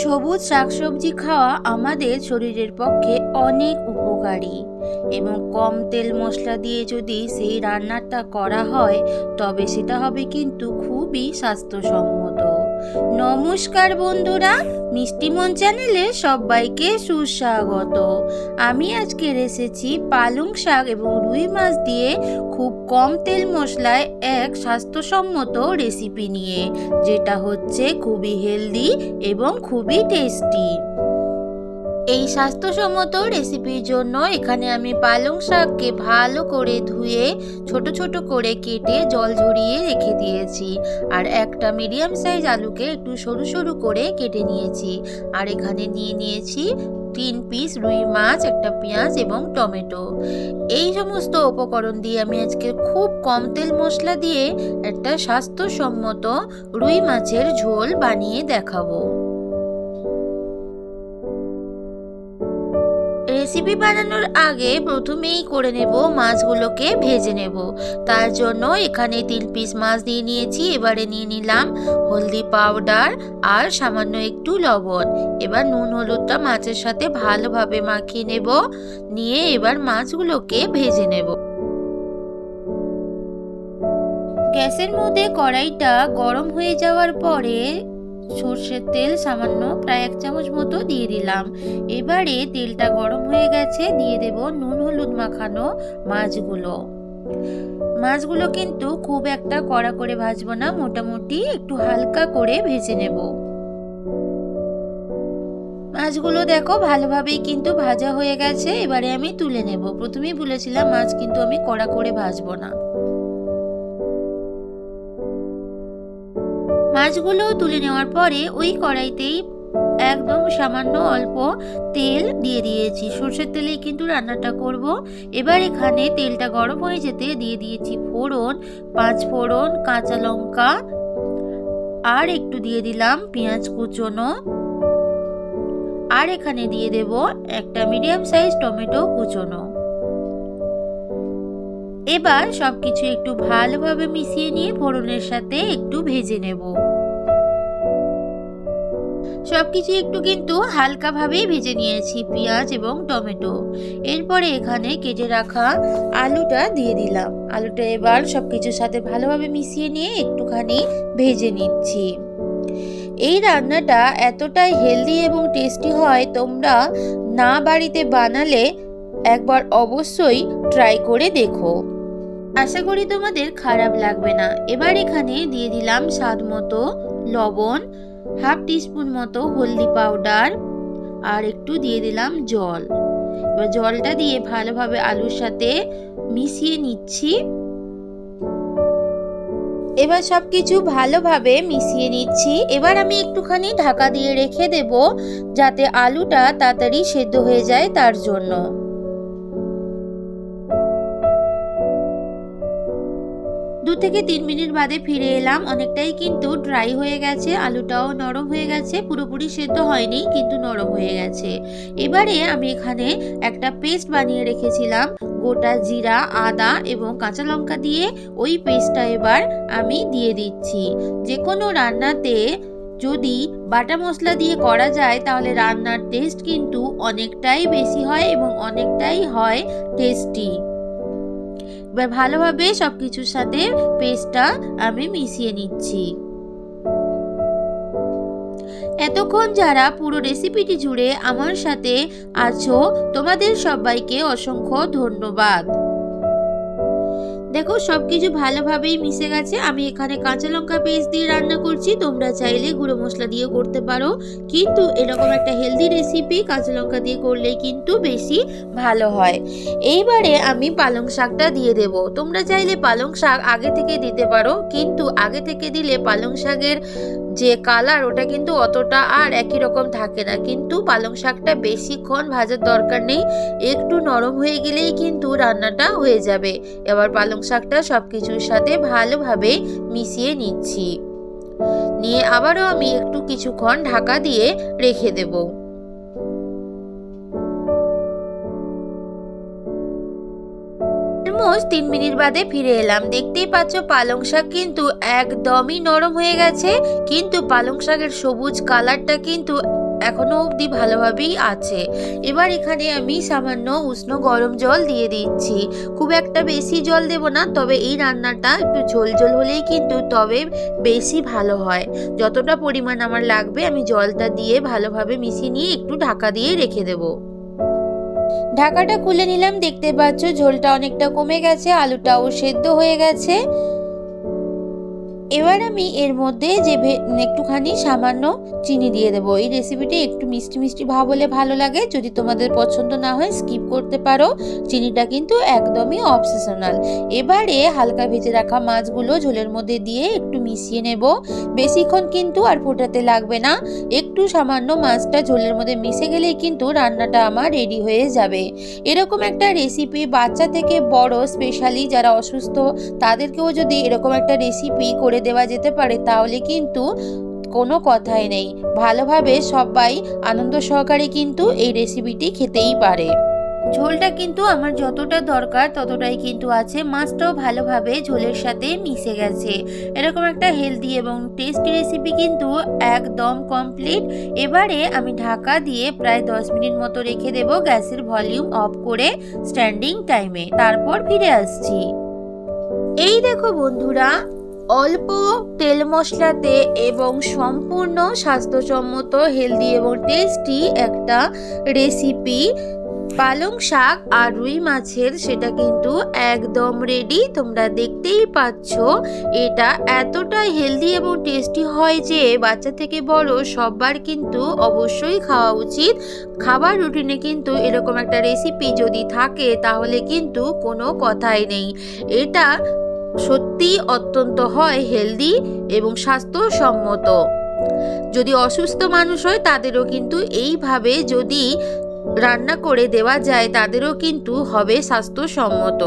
সবুজ শাকসবজি খাওয়া আমাদের শরীরের পক্ষে অনেক উপকারী এবং কম তেল মশলা দিয়ে যদি সেই রান্নাটা করা হয়, তবে সেটা হবে কিন্তু খুবই স্বাস্থ্যসম্মত। নমস্কার বন্ধুরা, মিষ্টি মন চ্যানেলে সবাইকে সুস্বাগত। আমি আজকে এসেছি পালং শাক এবং রুই মাছ দিয়ে খুব কম তেল মশলায় এক স্বাস্থ্যসম্মত রেসিপি নিয়ে, যেটা হচ্ছে খুবই হেলদি এবং খুবই টেস্টি এই স্বাস্থ্যসম্মত রেসিপির জন্য এখানে আমি পালং শাককে ভালো করে ধুয়ে, ছোট ছোট করে কেটে জল ঝরিয়ে রেখে দিয়েছি। আর একটা মিডিয়াম সাইজ আলুকে একটু সরু সরু করে কেটে নিয়েছি। আর এখানে নিয়ে নিয়েছি তিন পিস রুই মাছ, একটা পেঁয়াজ এবং টমেটো। এই সমস্ত উপকরণ দিয়ে আমি আজকে খুব কম তেল মশলা দিয়ে একটা স্বাস্থ্যসম্মত রুই মাছের ঝোল বানিয়ে দেখাবো। রেসিপি বানানোর আগে প্রথমেই করে নেব মাছগুলোকে ভেজে নেব। তার জন্য এখানে তিন পিস মাছ দিয়ে নিয়েছি, এবারে নিয়ে নিলাম হলদি পাউডার আর সামান্য একটু লবণ। এবার নুন হলুদটা মাছের সাথে ভালোভাবে মাখিয়ে নেব, নিয়ে এবার মাছগুলোকে ভেজে নেব। গ্যাসের মধ্যে কড়াইটা গরম হয়ে যাওয়ার পরে সর্ষের তেল সামান্য প্রায় এক চামচ মতো দিয়ে দিলাম। এবারে তেলটা গরম হয়ে গেছে, দিয়ে দেব নুন হলুদ মাখানো মাছগুলো। মাছগুলো কিন্তু খুব একটা কড়া করে ভাজবো না, মোটামুটি একটু হালকা করে ভেজে নেব। মাছগুলো দেখো ভালোভাবেই কিন্তু ভাজা হয়ে গেছে, এবারে আমি তুলে নেব। প্রথমেই বলেছিলাম মাছ কিন্তু আমি কড়া করে ভাজবো না। মাছগুলো তুলে নেওয়ার পরে ওই কড়াইতেই একদম সামান্য অল্প তেল দিয়ে দিয়েছি। সর্ষের তেলেই কিন্তু রান্নাটা করব। এবার এখানে তেলটা গরম হয়ে যেতে দিয়ে দিয়েছি ফোড়ন, পাঁচ ফোড়ন, কাঁচা লঙ্কা আর একটু দিয়ে দিলাম পেঁয়াজ কুচোনো। আর এখানে দিয়ে দেব একটা মিডিয়াম সাইজ টমেটো কুচোনো। এবার সবকিছু একটু ভালোভাবে মিশিয়ে নিয়ে ফোড়নের সাথে একটু ভেজে নেব। সবকিছু একটু কিন্তু হালকাভাবেই ভেজে নিয়েছি, পেঁয়াজ এবং টমেটো। এরপরে এখানে কেটে রাখা আলুটা দিয়ে দিলাম। আলুটা এবার সবকিছুর সাথে ভালোভাবে মিশিয়ে নিয়ে একটুখানি ভেজে নিচ্ছি। এই রান্নাটা এতটাই হেলদি এবং টেস্টি হয়, তোমরা না বাড়িতে বানালে একবার অবশ্যই ট্রাই করে দেখো। আশা করি তোমাদের খারাপ লাগবে না। এবার এখানে দিয়ে দিলাম স্বাদ মতো লবণ হাফ টিস্পুন মতো হলদি পাউডার আর একটু দিয়ে দিলাম জল। এবার জলটা দিয়ে ভালোভাবে আলুর সাথে মিশিয়ে নিচ্ছি। এবার সব কিছু ভালোভাবে মিশিয়ে নিচ্ছি। এবার আমি একটুখানি ঢাকা দিয়ে রেখে দেব যাতে আলুটা তাড়াতাড়ি সেদ্ধ হয়ে যায় তার জন্য। দু থেকে তিন মিনিট বাদে ফিরে এলাম। অনেকটাই কিন্তু ড্রাই হয়ে গেছে, আলুটাও নরম হয়ে গেছে, পুরোপুরি সেদ্ধ হয়নি, কিন্তু নরম হয়ে গেছে। এবারে আমি এখানে একটা পেস্ট বানিয়ে রেখেছিলাম, গোটা জিরা, আদা এবং কাঁচা লঙ্কা দিয়ে। ওই পেস্টটা এবার আমি দিয়ে দিচ্ছি। যে কোনো রান্নাতে যদি বাটা মশলা দিয়ে করা যায়, তাহলে রান্নার টেস্ট কিন্তু অনেকটাই বেশি হয় এবং অনেকটাই হয় টেস্টি এবার ভালোভাবে সব কিছুর সাথে পেস্টটা আমি মিশিয়ে নিচ্ছি। এতক্ষণ যারা পুরো রেসিপিটি জুড়ে আমার সাথে আছো, তোমাদের সবাইকে অসংখ্য ধন্যবাদ। দেখো সব কিছু ভালোভাবেই মিশে গেছে। আমি এখানে কাঁচা লঙ্কা পেস্ট দিয়ে রান্না করছি। তোমরা চাইলে গুঁড়ো মশলা দিয়ে করতে পারো। কিন্তু এরকম একটা হেলদি রেসিপি কাঁচা লঙ্কা দিয়ে করলেই কিন্তু বেশি ভালো হয়। এইবারে আমি পালং শাকটা দিয়ে দেব। তোমরা চাইলে পালং শাক আগে থেকে দিতে পারো। কিন্তু আগে থেকে দিলে পালং শাকের যে কালার ওটা কিন্তু অতটা আর একই রকম থাকে না। কিন্তু পালং শাকটা বেশিক্ষণ ভাজার দরকার নেই। একটু নরম হয়ে গেলেই কিন্তু রান্নাটা হয়ে যাবে। এবার পালং শাকটা সব কিছুর সাথে ভালোভাবে মিশিয়ে নিচ্ছি। নিয়ে আবারও আমি একটু কিছুক্ষণ ঢাকা দিয়ে রেখে দেবো। অলমোস্ট তিন মিনিট বাদে ফিরে এলাম। দেখতেই পাচ্ছ পালং শাক কিন্তু একদমই নরম হয়ে গেছে, কিন্তু পালং শাকের সবুজ কালারটা কিন্তু এখনও অবধি ভালোভাবেই আছে। এবার এখানে আমি সামান্য উষ্ণ গরম জল দিয়ে দিচ্ছি। খুব একটা বেশি জল দেব না, তবে এই রান্নাটা একটু ঝোল ঝোল হলেই কিন্তু তবে বেশি ভালো হয়। যতটা পরিমাণ আমার লাগবে, আমি জলটা দিয়ে ভালোভাবে মিশিয়ে নিয়ে একটু ঢাকা দিয়ে রেখে দেবো। ঢাকাটা খুলে নিলাম, দেখতে পাচ্ছ ঝোলটা অনেকটা কমে গেছে, আলুটাও সেদ্ধ হয়ে গেছে। এবার আমি এর মধ্যে যে একটুখানি সামান্য চিনি দিয়ে দেবো। এই রেসিপিটি একটু মিষ্টি মিষ্টি ভাব হলে ভালো লাগে। যদি তোমাদের পছন্দ না হয় স্কিপ করতে পারো। চিনিটা কিন্তু একদমই অপশনাল এবারে হালকা ভেজে রাখা মাছগুলো ঝোলের মধ্যে দিয়ে একটু মিশিয়ে নেব। বেশিক্ষণ কিন্তু আর ফোটাতে লাগবে না। একটু সামান্য মাছটা ঝোলের মধ্যে মিশে গেলেই কিন্তু রান্নাটা আমার রেডি হয়ে যাবে। এরকম একটা রেসিপি বাচ্চা থেকে বড় স্পেশালি যারা অসুস্থ, তাদেরকেও যদি এরকম একটা রেসিপি করে দেওয়া যেতে পারে, তাহলে কিন্তু কোনো কথাই নেই। ভালোভাবে সবাই আনন্দ সহকারে কিন্তু এই রেসিপিটি খেতেই পারে। ঝোলটা কিন্তু আমার যতটা দরকার ততটাই কিন্তু আছে। মাছটাও ভালোভাবে ঝোলের সাথে মিশে গেছে। এরকম একটা হেলদি এবং টেস্টি রেসিপি কিন্তু একদম কমপ্লিট এবারে আমি ঢাকা দিয়ে প্রায় দশ মিনিট মতো রেখে দেব গ্যাসের ভলিউম অফ করে স্ট্যান্ডিং টাইমে তারপর ফিরে আসছি। এই দেখো বন্ধুরা অল্প তেল মশলাতে এবং সম্পূর্ণ স্বাস্থ্যসম্মত হেলদি এবং টেস্টি একটা রেসিপি পালং শাক আর রুই মাছের সেটা কিন্তু একদম রেডি তোমরা দেখতেই পাচ্ছ। এটা এতটা হেলদি এবং টেস্টি হয় যে বাচ্চা থেকে বড় সবার কিন্তু অবশ্যই খাওয়া উচিত। খাবার রুটিনে কিন্তু এরকম একটা রেসিপি যদি থাকে তাহলে কিন্তু কোনো কথাই নেই। এটা সত্যি অত্যন্ত হয় হেলদি এবং স্বাস্থ্যসম্মত। যদি অসুস্থ মানুষ হয়, তাদেরও কিন্তু এইভাবে যদি রান্না করে দেওয়া যায়, তাদেরও কিন্তু হবে স্বাস্থ্যসম্মত।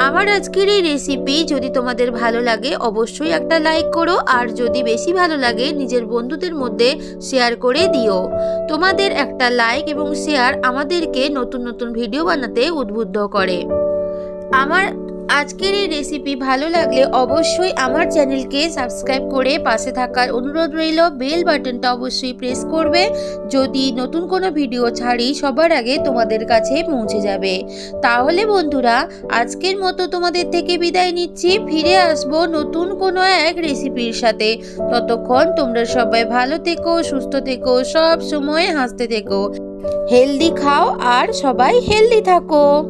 আমার আজকের এই রেসিপি যদি তোমাদের ভালো লাগে, অবশ্যই একটা লাইক করো। আর যদি বেশি ভালো লাগে, নিজের বন্ধুদের মধ্যে শেয়ার করে দিও। তোমাদের একটা লাইক এবং শেয়ার আমাদেরকে নতুন নতুন ভিডিও বানাতে উদ্বুদ্ধ করে। আমার আজকের এই রেসিপি ভালো লাগলে অবশ্যই আমার চ্যানেলকে সাবস্ক্রাইব করে পাশে থাকার অনুরোধ রইল। বেল বাটনটা অবশ্যই প্রেস করবে, যদি নতুন কোনো ভিডিও ছাড়ি, সবার আগে তোমাদের কাছে পৌঁছে যাবে। তাহলে বন্ধুরা, আজকের মতো তোমাদের থেকে বিদায় নিচ্ছি। ফিরে আসব নতুন কোনো এক রেসিপির সাথে। ততক্ষণ তোমরা সবাই ভালো থেকো, সুস্থ থেকো সব সময় হাসতে থেকো। হেলদি খাও আর সবাই হেলদি থাকো।